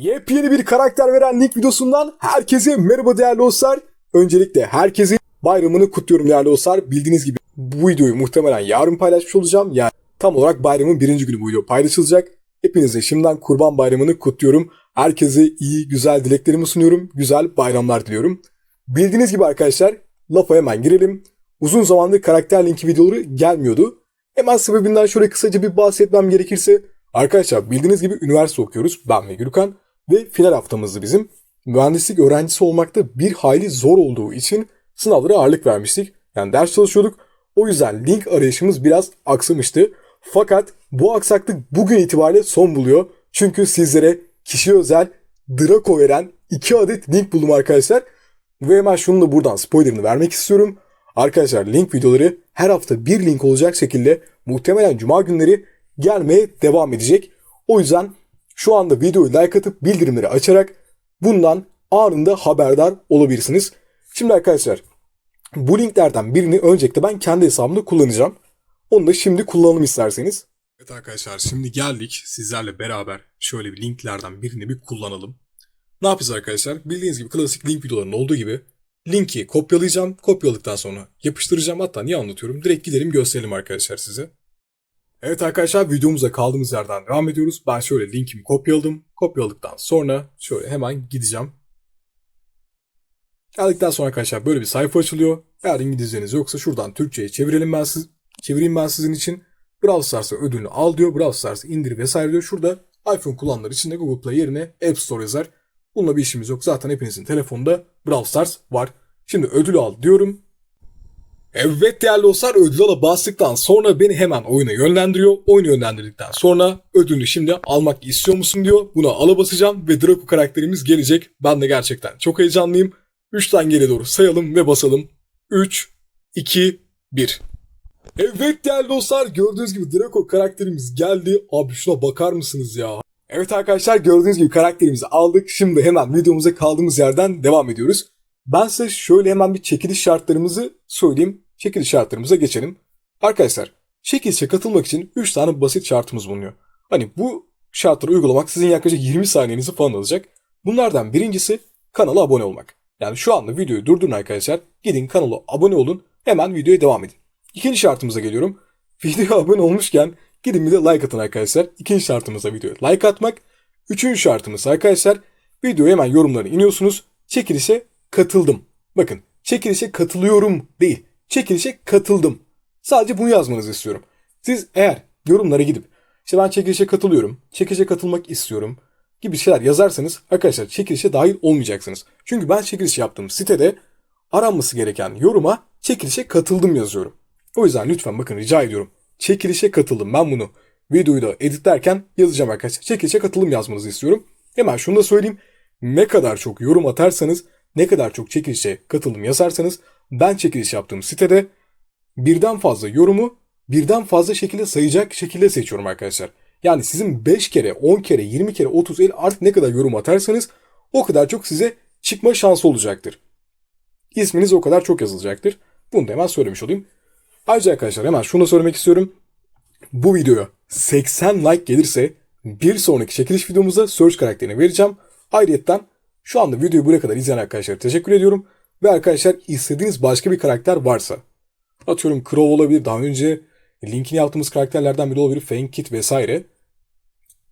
Yepyeni bir karakter veren Link videosundan herkese merhaba değerli dostlar. Öncelikle herkesin bayramını kutluyorum değerli dostlar. Bildiğiniz gibi bu videoyu muhtemelen yarın paylaşmış olacağım. Yani tam olarak bayramın birinci günü bu video paylaşılacak. Hepinize şimdiden kurban bayramını kutluyorum. Herkese iyi güzel dileklerimi sunuyorum. Güzel bayramlar diliyorum. Bildiğiniz gibi arkadaşlar lafa hemen girelim. Uzun zamandır karakter linki videoları gelmiyordu. Hemen sebebinden şöyle kısaca bir bahsetmem gerekirse. Arkadaşlar bildiğiniz gibi üniversite okuyoruz. Ben ve Gürkan. Ve final haftamızdı bizim. Mühendislik öğrencisi olmakta bir hayli zor olduğu için sınavlara ağırlık vermiştik. Yani ders çalışıyorduk. O yüzden link arayışımız biraz aksamıştı. Fakat bu aksaklık bugün itibariyle son buluyor. Çünkü sizlere kişi özel Draco veren 2 adet link buldum arkadaşlar. Ve hemen şunu da buradan spoilerını vermek istiyorum. Arkadaşlar link videoları her hafta bir link olacak şekilde muhtemelen cuma günleri gelmeye devam edecek. O yüzden şu anda videoyu like atıp bildirimleri açarak bundan anında haberdar olabilirsiniz. Şimdi arkadaşlar bu linklerden birini öncelikle ben kendi hesabımda kullanacağım. Onu da şimdi kullanalım isterseniz. Evet arkadaşlar şimdi geldik sizlerle beraber şöyle bir linklerden birini bir kullanalım. Ne yapacağız arkadaşlar? Bildiğiniz gibi klasik link videolarının olduğu gibi linki kopyalayacağım. Kopyaladıktan sonra yapıştıracağım. Hatta niye anlatıyorum? Direkt gidelim gösterelim arkadaşlar size. Evet arkadaşlar videomuza kaldığımız yerden devam ediyoruz. Ben şöyle linkimi kopyaladım. Kopyaladıktan sonra şöyle hemen gideceğim. Geldikten sonra arkadaşlar böyle bir sayfa açılıyor. Eğer İngilizceniz yoksa şuradan Türkçe'ye çevirelim ben siz, çevireyim ben sizin için. Brawl Stars'a ödülünü al diyor. Brawl Stars'ı indir vesaire diyor. Şurada iPhone kullananlar için de Google Play yerine App Store yazar. Bununla bir işimiz yok. Zaten hepinizin telefonunda Brawl Stars var. Şimdi ödülü al diyorum. Evet değerli dostlar ödül ala bastıktan sonra beni hemen oyuna yönlendiriyor. Oyunu yönlendirdikten sonra ödülünü şimdi almak istiyor musun diyor. Buna ala basacağım ve Draco karakterimiz gelecek. Ben de gerçekten çok heyecanlıyım. 3'ten geri doğru sayalım ve basalım. 3, 2, 1. Evet değerli dostlar gördüğünüz gibi Draco karakterimiz geldi. Abi şuna bakar mısınız ya? Evet arkadaşlar gördüğünüz gibi karakterimizi aldık. Şimdi hemen videomuza kaldığımız yerden devam ediyoruz. Ben size şöyle hemen bir çekiliş şartlarımızı söyleyeyim. Çekiliş şartlarımıza geçelim. Arkadaşlar çekilişe katılmak için 3 tane basit şartımız bulunuyor. Hani bu şartları uygulamak sizin yaklaşık 20 saniyenizi falan alacak. Bunlardan birincisi kanala abone olmak. Yani şu anda videoyu durdurun arkadaşlar. Gidin kanala abone olun. Hemen videoya devam edin. İkinci şartımıza geliyorum. Videoya abone olmuşken gidin bir de like atın arkadaşlar. İkinci şartımıza videoya like atmak. Üçüncü şartımız arkadaşlar videoya hemen yorumlarına iniyorsunuz. Çekilişe katıldım. Bakın çekilişe katılıyorum değil. Çekilişe katıldım. Sadece bunu yazmanızı istiyorum. Siz eğer yorumlara gidip işte ben çekilişe katılıyorum, çekilişe katılmak istiyorum gibi şeyler yazarsanız arkadaşlar çekilişe dahil olmayacaksınız. Çünkü ben çekiliş yaptığım sitede aranması gereken yoruma çekilişe katıldım yazıyorum. O yüzden lütfen bakın rica ediyorum. Çekilişe katıldım. Ben bunu videoyu da editlerken yazacağım arkadaşlar. Çekilişe katılım yazmanızı istiyorum. Hemen şunu da söyleyeyim. Ne kadar çok yorum atarsanız, ne kadar çok çekilişe katılım yazarsanız ben çekiliş yaptığım sitede birden fazla yorumu birden fazla şekilde sayacak şekilde seçiyorum arkadaşlar. Yani sizin 5 kere, 10 kere, 20 kere, 30, 50 artık ne kadar yorum atarsanız o kadar çok size çıkma şansı olacaktır. İsminiz o kadar çok yazılacaktır. Bunu da hemen söylemiş olayım. Ayrıca arkadaşlar hemen şunu söylemek istiyorum. Bu videoya 80 like gelirse bir sonraki çekiliş videomuzda Search karakterini vereceğim. Ayrıca şu anda videoyu buraya kadar izleyen arkadaşlara teşekkür ediyorum. Ve arkadaşlar istediğiniz başka bir karakter varsa atıyorum Crow olabilir daha önce linkini yaptığımız karakterlerden biri olabilir Fang Kit vesaire.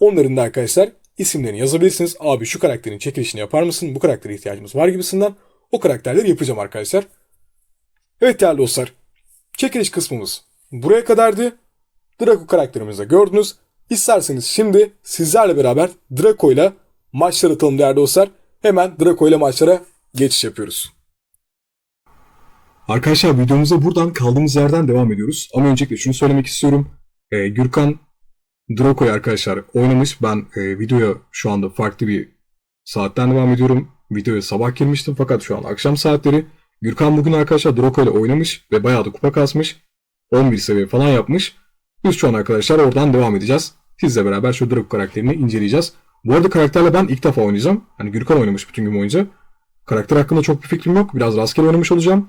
Onların da arkadaşlar isimlerini yazabilirsiniz. Abi şu karakterin çekilişini yapar mısın? Bu karaktere ihtiyacımız var gibisinden. O karakterleri yapacağım arkadaşlar. Evet değerli dostlar. Çekiliş kısmımız buraya kadardı. Draco karakterimizi de gördünüz. İsterseniz şimdi sizlerle beraber Draco ile maçlar atalım değerli dostlar. Hemen Draco ile maçlara geçiş yapıyoruz. Arkadaşlar videomuza buradan kaldığımız yerden devam ediyoruz. Ama öncelikle şunu söylemek istiyorum. Ee, Gürkan Draco'yu arkadaşlar oynamış. Ben e, videoya şu anda farklı bir saatten devam ediyorum. Videoya sabah girmiştim fakat şu an akşam saatleri. Gürkan bugün arkadaşlar Draco ile oynamış ve bayağı da kupa kasmış. 11 seviye falan yapmış. Biz şu an arkadaşlar oradan devam edeceğiz. Sizle beraber şu Draco karakterini inceleyeceğiz. Bu arada karakterle ben ilk defa oynayacağım. Hani Gürkan oynamış bütün gün boyunca. Karakter hakkında çok bir fikrim yok. Biraz rastgele oynamış olacağım.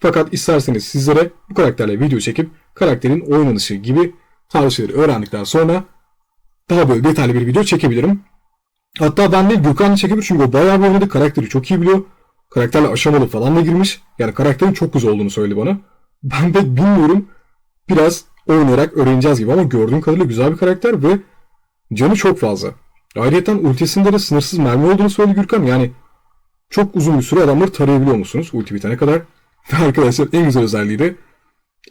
Fakat isterseniz sizlere bu karakterle video çekip karakterin oynanışı gibi tarzı şeyleri öğrendikten sonra daha böyle detaylı bir video çekebilirim. Hatta ben değil Gürkan da çekebilir çünkü o bayağı bir oynadı. Karakteri çok iyi biliyor. Karakterle aşamalı falan da girmiş. Yani karakterin çok güzel olduğunu söyledi bana. Ben pek bilmiyorum. Biraz oynayarak öğreneceğiz gibi ama gördüğüm kadarıyla güzel bir karakter ve canı çok fazla. Ayrıca ultisinde de sınırsız mermi olduğunu söyledi Gürkan. Yani çok uzun bir süre adamları tarayabiliyor musunuz ulti bitene kadar. Ve arkadaşlar en güzel özelliği de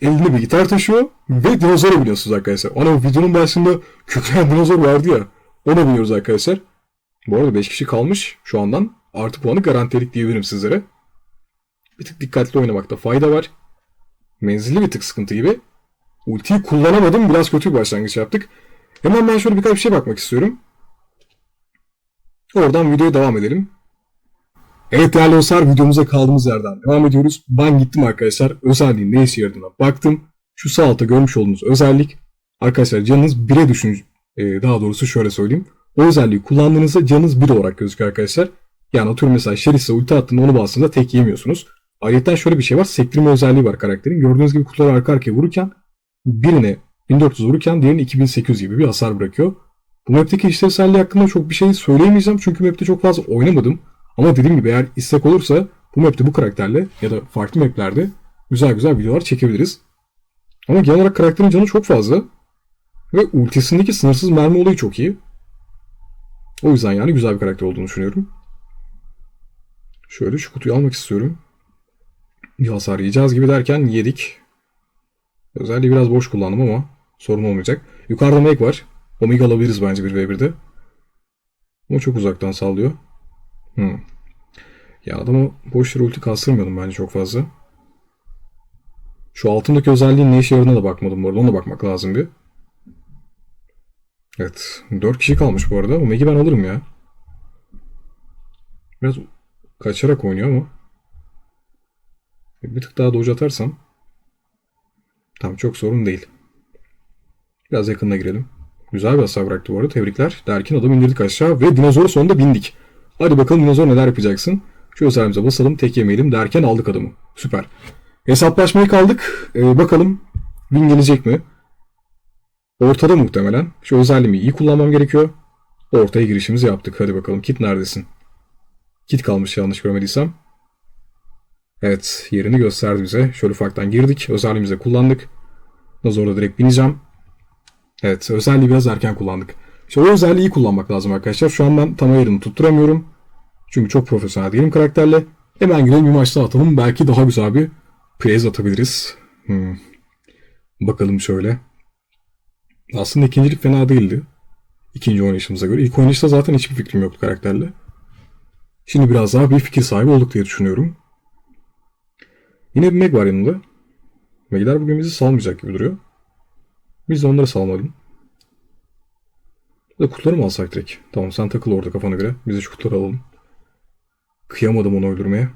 elinde bir gitar taşıyor ve dinozora biniyorsunuz arkadaşlar. Ona videonun başında kükreyen dinozor vardı ya. Ona biniyoruz arkadaşlar. Bu arada 5 kişi kalmış şu andan. Artı puanı garantilik diyebilirim sizlere. Bir tık dikkatli oynamakta fayda var. Menzilli bir tık sıkıntı gibi. Ultiyi kullanamadım. Biraz kötü bir başlangıç yaptık. Hemen ben şöyle birkaç bir şey bakmak istiyorum. Oradan videoya devam edelim. Evet değerli dostlar videomuza kaldığımız yerden devam ediyoruz. Ben gittim arkadaşlar özelliğin ne işe baktım. Şu sağ altta görmüş olduğunuz özellik arkadaşlar canınız 1'e düşün e, daha doğrusu şöyle söyleyeyim. O özelliği kullandığınızda canınız 1 olarak gözüküyor arkadaşlar. Yani atıyorum mesela Şeris'e ulti attığında onu bastığında tek yemiyorsunuz. Ayrıca şöyle bir şey var. Sektirme özelliği var karakterin. Gördüğünüz gibi kutuları arka arkaya vururken birine 1400 vururken diğerine 2800 gibi bir hasar bırakıyor. Bu map'teki işlevselliği hakkında çok bir şey söyleyemeyeceğim çünkü map'te çok fazla oynamadım. Ama dediğim gibi eğer istek olursa bu map'te bu karakterle ya da farklı map'lerde güzel güzel videolar çekebiliriz. Ama genel olarak karakterin canı çok fazla. Ve ultisindeki sınırsız mermi olayı çok iyi. O yüzden yani güzel bir karakter olduğunu düşünüyorum. Şöyle şu kutuyu almak istiyorum. Bir hasar yiyeceğiz gibi derken yedik. Özelliği biraz boş kullandım ama sorun olmayacak. Yukarıda Meg var. Omega alabiliriz bence 1v1'de. Ama çok uzaktan sallıyor. Hmm. Ya adamı boş yere ulti kastırmıyordum bence çok fazla. Şu altındaki özelliğin ne işe yaradığına da bakmadım bu arada. Ona bakmak lazım bir. Evet. 4 kişi kalmış bu arada. Omeg'i ben alırım ya. Biraz kaçarak oynuyor ama. Bir tık daha doge atarsam. Tamam çok sorun değil. Biraz yakınına girelim. Güzel bir hasar bıraktı bu arada. Tebrikler. Derken adamı indirdik aşağı ve dinozoru sonunda bindik. Hadi bakalım dinozor neler yapacaksın. Şu özelliğimize basalım. Tek yemeyelim derken aldık adamı. Süper. Hesaplaşmaya kaldık. Ee, bakalım win gelecek mi? Ortada muhtemelen. Şu özelliğimi iyi kullanmam gerekiyor. Ortaya girişimizi yaptık. Hadi bakalım. Kit neredesin? Kit kalmış yanlış görmediysem. Evet yerini gösterdi bize. Şöyle ufaktan girdik. Özelliğimizi kullandık. Nazor'da direkt bineceğim. Evet özelliği biraz erken kullandık. İşte o özelliği kullanmak lazım arkadaşlar. Şu an ben tam ayarını tutturamıyorum. Çünkü çok profesyonel değilim karakterle. Hemen gidelim bir maçta atalım. Belki daha güzel bir praise atabiliriz. Hmm. Bakalım şöyle. Aslında ikincilik fena değildi. İkinci oynayışımıza göre. İlk oynayışta zaten hiçbir fikrim yoktu karakterle. Şimdi biraz daha bir fikir sahibi olduk diye düşünüyorum. Yine bir Meg var yanında. Meg'ler bugün bizi salmayacak gibi duruyor. Biz de onları salmalım. Da kutuları mı alsak direkt? Tamam sen takıl orada kafana göre. Biz de şu kutuları alalım. Kıyamadım onu öldürmeye.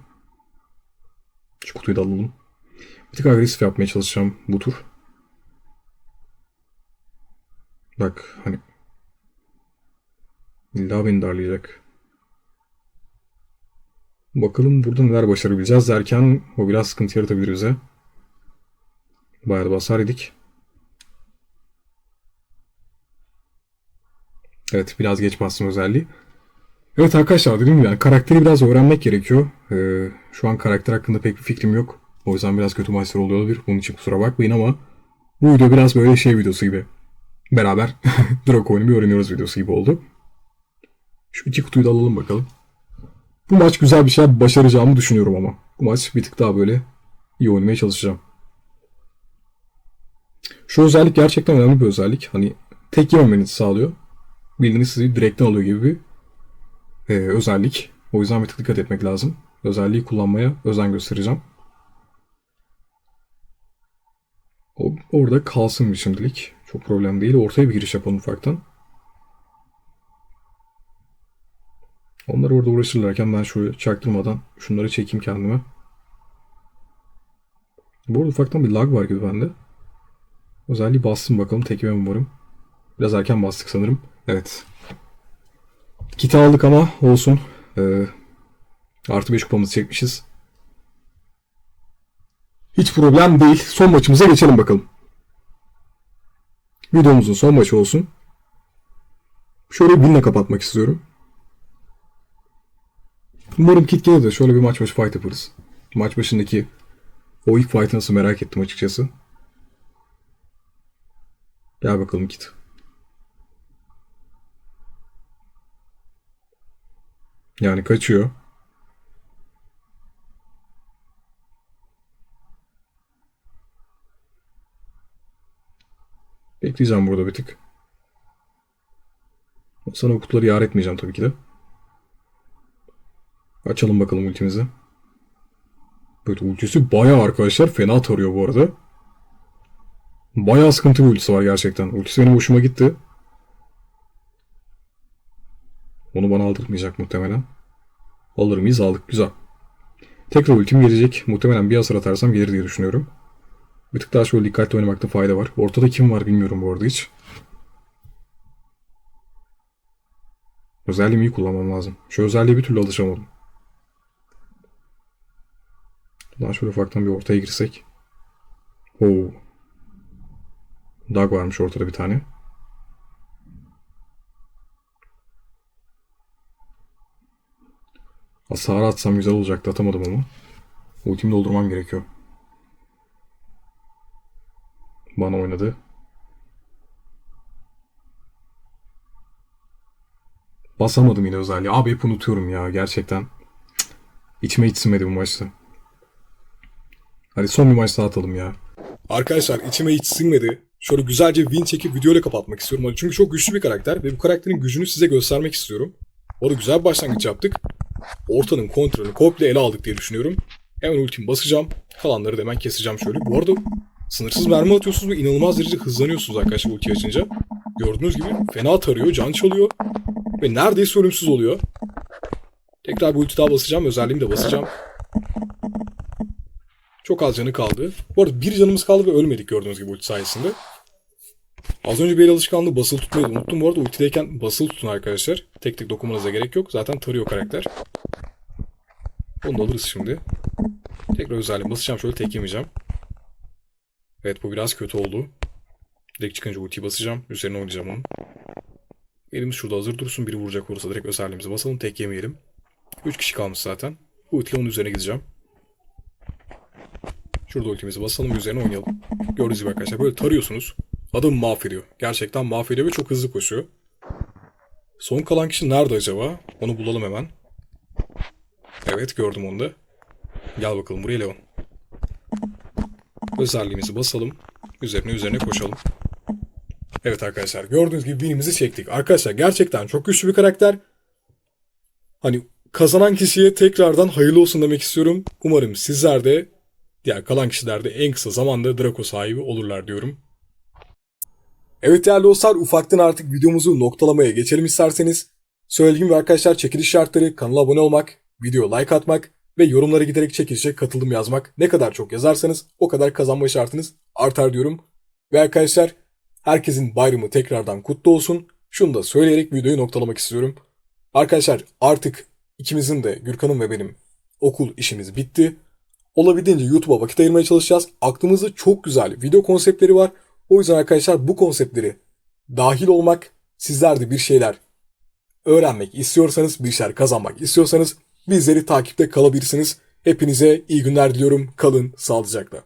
Şu kutuyu da alalım. Bir tık agresif yapmaya çalışacağım bu tur. Bak hani illa beni darlayacak. Bakalım burada neler başarabileceğiz derken o biraz sıkıntı yaratabilir bize. Bayağı da basar yedik. Evet biraz geç bastım özelliği. Evet arkadaşlar gibi yani karakteri biraz öğrenmek gerekiyor. Ee, şu an karakter hakkında pek bir fikrim yok. O yüzden biraz kötü maçlar oluyor olabilir. Bunun için kusura bakmayın ama bu video biraz böyle şey videosu gibi. Beraber Draco bir öğreniyoruz videosu gibi oldu. Şu iki kutuyu da alalım bakalım. Bu maç güzel bir şey başaracağımı düşünüyorum ama. Bu maç bir tık daha böyle iyi oynamaya çalışacağım. Şu özellik gerçekten önemli bir özellik. Hani tek yememenizi sağlıyor. Bildiğiniz sizi direkten alıyor gibi bir e, özellik. O yüzden bir tık dikkat etmek lazım. Özelliği kullanmaya özen göstereceğim. O orada kalsın bir şimdilik. Çok problem değil. Ortaya bir giriş yapalım ufaktan. Onlar orada uğraşırlarken ben şöyle çaktırmadan şunları çekeyim kendime. Bu arada ufaktan bir lag var gibi bende. Özelliği bastım bakalım. Tekime umarım. Biraz erken bastık sanırım. Evet. Kiti aldık ama olsun. Ee, artı 5 kupamızı çekmişiz. Hiç problem değil. Son maçımıza geçelim bakalım. Videomuzun son maçı olsun. Şöyle binle kapatmak istiyorum. Umarım kit gelir de şöyle bir maç başı fight yaparız. Maç başındaki o ilk fight'ı nasıl merak ettim açıkçası. Gel bakalım kit. Yani kaçıyor. Bekleyeceğim burada bir tık. Sana o kutuları yar etmeyeceğim tabii ki de. Açalım bakalım ultimizi. Evet ultisi bayağı arkadaşlar fena tarıyor bu arada. Bayağı sıkıntı bir ultisi var gerçekten. Ultisi benim hoşuma gitti. Onu bana aldırmayacak muhtemelen. Alır mıyız? Aldık. Güzel. Tekrar ultim gelecek. Muhtemelen bir hasar atarsam gelir diye düşünüyorum. Bir tık daha şöyle dikkatli oynamakta fayda var. Ortada kim var bilmiyorum bu arada hiç. Özelliğimi iyi kullanmam lazım. Şu özelliğe bir türlü alışamadım. Ulan şöyle ufaktan bir ortaya girsek. Oo. Dag varmış ortada bir tane. Hasar atsam güzel olacaktı atamadım ama. Ultimi doldurmam gerekiyor. Bana oynadı. Basamadım yine özelliği. Abi hep unutuyorum ya gerçekten. İçime hiç sinmedi bu maçta. Hadi son bir maç daha atalım ya. Arkadaşlar içime hiç sinmedi. Şöyle güzelce win çekip videoyla kapatmak istiyorum. Çünkü çok güçlü bir karakter ve bu karakterin gücünü size göstermek istiyorum. Orada güzel bir başlangıç yaptık. Ortanın kontrolünü komple ele aldık diye düşünüyorum. Hemen ultimi basacağım. Kalanları da hemen keseceğim şöyle. Bu arada sınırsız mermi atıyorsunuz ve inanılmaz derecede hızlanıyorsunuz arkadaşlar ulti açınca. Gördüğünüz gibi fena tarıyor, can çalıyor ve neredeyse ölümsüz oluyor. Tekrar bir ulti daha basacağım. Özelliğimi de basacağım. Çok az canı kaldı. Bu arada bir canımız kaldı ve ölmedik gördüğünüz gibi ulti sayesinde. Az önce bir el alışkanlığı basılı tutmayı unuttum. Bu arada ultideyken basılı tutun arkadaşlar. Tek tek dokunmanıza gerek yok. Zaten tarıyor karakter. Onu da alırız şimdi. Tekrar özelliği basacağım. Şöyle tek yemeyeceğim. Evet bu biraz kötü oldu. Direkt çıkınca ultiyi basacağım. Üzerine oynayacağım onu. Elimiz şurada hazır dursun. Biri vuracak olursa direkt özelliğimizi basalım. Tek yemeyelim. 3 kişi kalmış zaten. Bu ultiyle onun üzerine gideceğim. Şurada ultimizi basalım üzerine oynayalım. Gördüğünüz gibi arkadaşlar böyle tarıyorsunuz. Adamı mahvediyor. Gerçekten mahvediyor ve çok hızlı koşuyor. Son kalan kişi nerede acaba? Onu bulalım hemen. Evet gördüm onu da. Gel bakalım buraya Leon. Özelliğimizi basalım. Üzerine üzerine koşalım. Evet arkadaşlar gördüğünüz gibi binimizi çektik. Arkadaşlar gerçekten çok güçlü bir karakter. Hani kazanan kişiye tekrardan hayırlı olsun demek istiyorum. Umarım sizler de diğer kalan kişiler de en kısa zamanda Draco sahibi olurlar diyorum. Evet değerli dostlar ufaktan artık videomuzu noktalamaya geçelim isterseniz. Söylediğim gibi arkadaşlar çekiliş şartları kanala abone olmak, video like atmak ve yorumlara giderek çekilişe katıldım yazmak. Ne kadar çok yazarsanız o kadar kazanma şartınız artar diyorum. Ve arkadaşlar herkesin bayramı tekrardan kutlu olsun. Şunu da söyleyerek videoyu noktalamak istiyorum. Arkadaşlar artık ikimizin de Gürkan'ın ve benim okul işimiz bitti. Olabildiğince YouTube'a vakit ayırmaya çalışacağız. Aklımızda çok güzel video konseptleri var. O yüzden arkadaşlar bu konseptleri dahil olmak, sizler de bir şeyler öğrenmek istiyorsanız, bir şeyler kazanmak istiyorsanız bizleri takipte kalabilirsiniz. Hepinize iyi günler diliyorum. Kalın sağlıcakla.